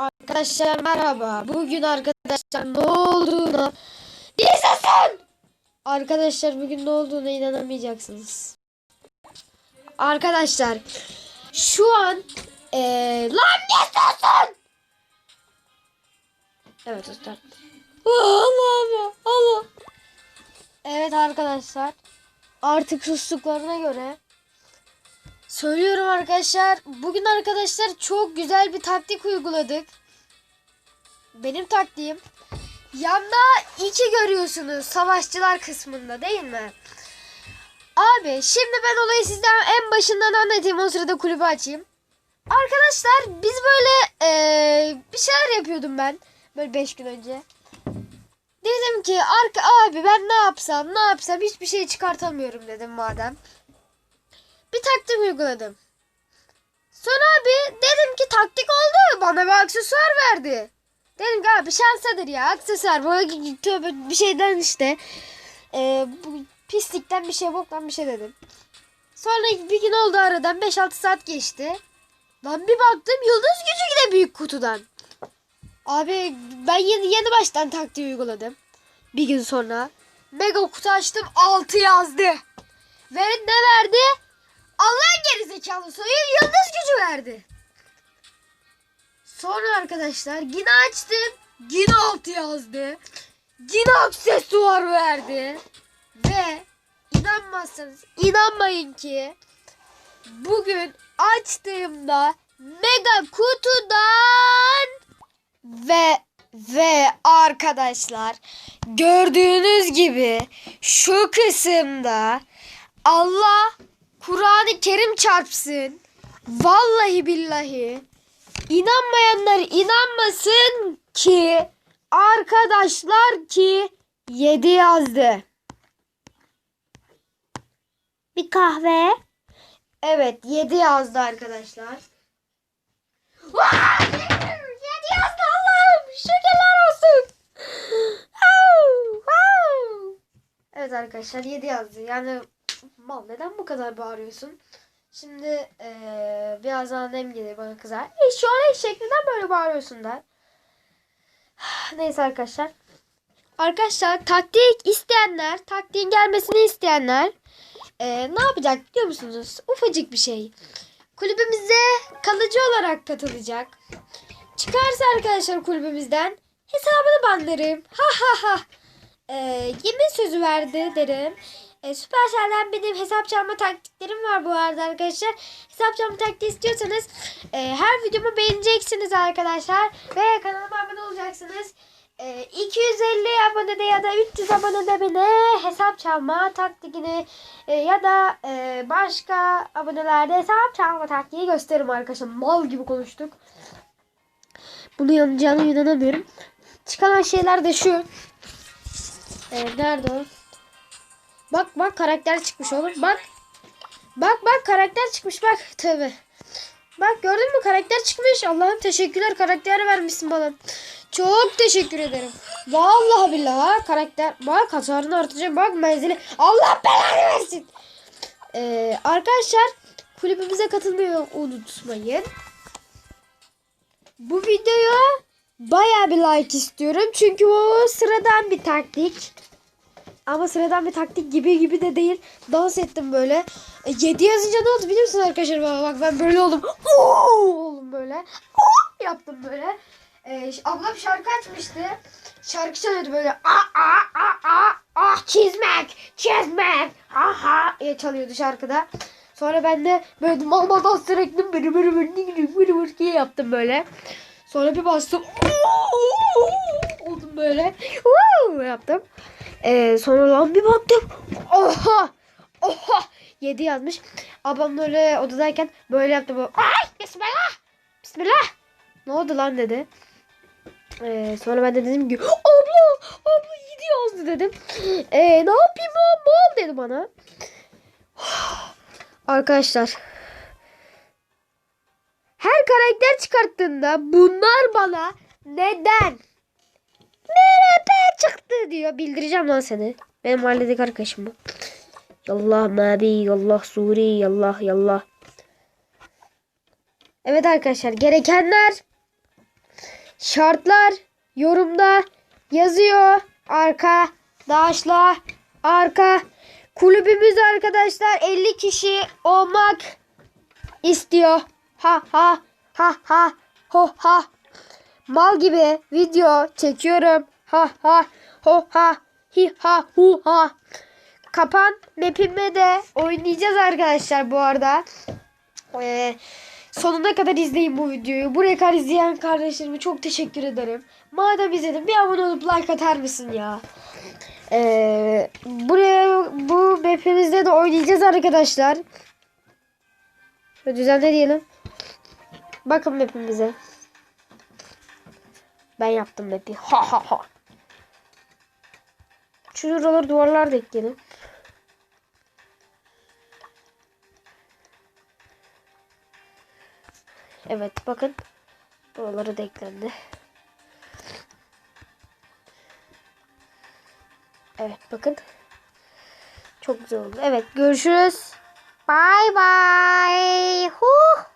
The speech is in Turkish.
Arkadaşlar merhaba. Bugün arkadaşlar ne olduğunu bir susun! Arkadaşlar bugün ne olduğuna inanamayacaksınız. Arkadaşlar şu an eee lan bir susun! Evet dostlar. Allah Allah Allah. Evet arkadaşlar. Artık sustuklarına göre Söylüyorum arkadaşlar. Bugün arkadaşlar çok güzel bir taktik uyguladık. Benim taktiğim. Yanda iki görüyorsunuz savaşçılar kısmında değil mi? Abi şimdi ben olayı sizden en başından anlatayım. O sırada kulübü açayım. Arkadaşlar biz böyle eee, bir şeyler yapıyordum ben. Böyle 5 gün önce. Dedim ki arka abi ben ne yapsam ne yapsam hiçbir şey çıkartamıyorum dedim madem bir taktik uyguladım. Sonra abi dedim ki taktik oldu. Bana bir aksesuar verdi. Dedim ki abi şansadır ya aksesuar. Böyle tövbe bir şeyden işte. Ee, bu pislikten bir şey boktan bir şey dedim. Sonra bir gün oldu aradan 5-6 saat geçti. Lan bir baktım yıldız gücü yine büyük kutudan. Abi ben yeni, yeni baştan taktiği uyguladım. Bir gün sonra. Mega kutu açtım 6 yazdı. Ve ne verdi? Allah'ın gerizekalı soyu yıldız gücü verdi. Sonra arkadaşlar yine açtım. Yine altı yazdı. Yine aksesuar verdi. Ve inanmazsanız inanmayın ki bugün açtığımda mega kutudan ve ve arkadaşlar gördüğünüz gibi şu kısımda Allah Kur'an-ı Kerim çarpsın. Vallahi billahi. İnanmayanlar inanmasın ki arkadaşlar ki 7 yazdı. Bir kahve. Evet 7 yazdı arkadaşlar. Vay! 7 yazdı Allah'ım. Şükürler olsun. Evet arkadaşlar 7 yazdı. Yani mal neden bu kadar bağırıyorsun? Şimdi eee birazdan annem gelir bana kızar. E, şu an eşek neden böyle bağırıyorsun der. Neyse arkadaşlar. Arkadaşlar taktik isteyenler, taktiğin gelmesini isteyenler eee, ne yapacak biliyor musunuz? Ufacık bir şey. Kulübümüze kalıcı olarak katılacak. Çıkarsa arkadaşlar kulübümüzden hesabını banlarım. Ha ha ha. Eee yemin sözü verdi derim. E, Supercell'den benim hesap çalma taktiklerim var bu arada arkadaşlar. Hesap çalma taktiği istiyorsanız e, her videomu beğeneceksiniz arkadaşlar. Ve kanalıma abone olacaksınız. E, 250 abonede ya da 300 abonede bile hesap çalma taktiğini e, ya da e, başka abonelerde hesap çalma taktiği gösteririm arkadaşlar. Mal gibi konuştuk. Bunu yanacağına inanamıyorum. Çıkan şeyler de şu. E, nerede o? Bak bak karakter çıkmış oğlum bak. Bak bak karakter çıkmış bak tövbe. Bak gördün mü karakter çıkmış. Allah'ım teşekkürler karakter vermişsin bana. Çok teşekkür ederim. Vallahi billahi karakter. Bak hasarını artacak bak menzili. Allah belanı versin. Ee, arkadaşlar kulübümüze katılmayı unutmayın. Bu videoya baya bir like istiyorum. Çünkü o sıradan bir taktik. Ama sıradan bir taktik gibi gibi de değil. Dans ettim böyle. E, 7 yazınca ne oldu biliyor musun arkadaşlar? Bak, bak ben böyle oldum. Oo, oldum böyle. Oo, yaptım böyle. E, ş- ablam şarkı açmıştı. Şarkı çalıyordu böyle. Ah ah ah ah ah çizmek çizmek aha diye çalıyordu şarkıda. Sonra ben de böyle mal mal dans sürekli böyle böyle böyle böyle böyle diye yaptım böyle. Sonra bir bastım. Oldum böyle. Yaptım. Ee, sonra lan bir baktım. Oha! Oha! 7 yazmış. Ablam böyle odadayken böyle yaptı bu. Ay! Bismillah! Bismillah! Ne oldu lan dedi. Ee, sonra ben de dedim ki abla! Abla 7 yazdı dedim. Ee, ne yapayım lan? Bol dedi bana. Arkadaşlar. Her karakter çıkarttığında bunlar bana neden Nerede çıktı diyor. Bildireceğim lan seni. Benim mahalledeki arkadaşım bu. Yallah mabi, yallah suri, yallah yallah. Evet arkadaşlar gerekenler Şartlar yorumda yazıyor. Arkadaşlar arka kulübümüz arkadaşlar 50 kişi olmak istiyor. Ha ha ha ha ho ha. Mal gibi video çekiyorum. Ha ha ho ha hi ha hu ha. Kapan map'ime de oynayacağız arkadaşlar bu arada. Ee, sonuna kadar izleyin bu videoyu. Buraya kadar izleyen kardeşlerime çok teşekkür ederim. Madem izledin bir abone olup like atar mısın ya? Ee, buraya bu map'imizde de oynayacağız arkadaşlar. Şöyle düzenle diyelim. Bakın map'imize. Ben yaptım map'i. Ha ha ha. Şuraları duvarlar da ekleyelim. Evet bakın. Buraları da eklendi. Evet bakın. Çok güzel oldu. Evet görüşürüz. Bye bye. Hu hu.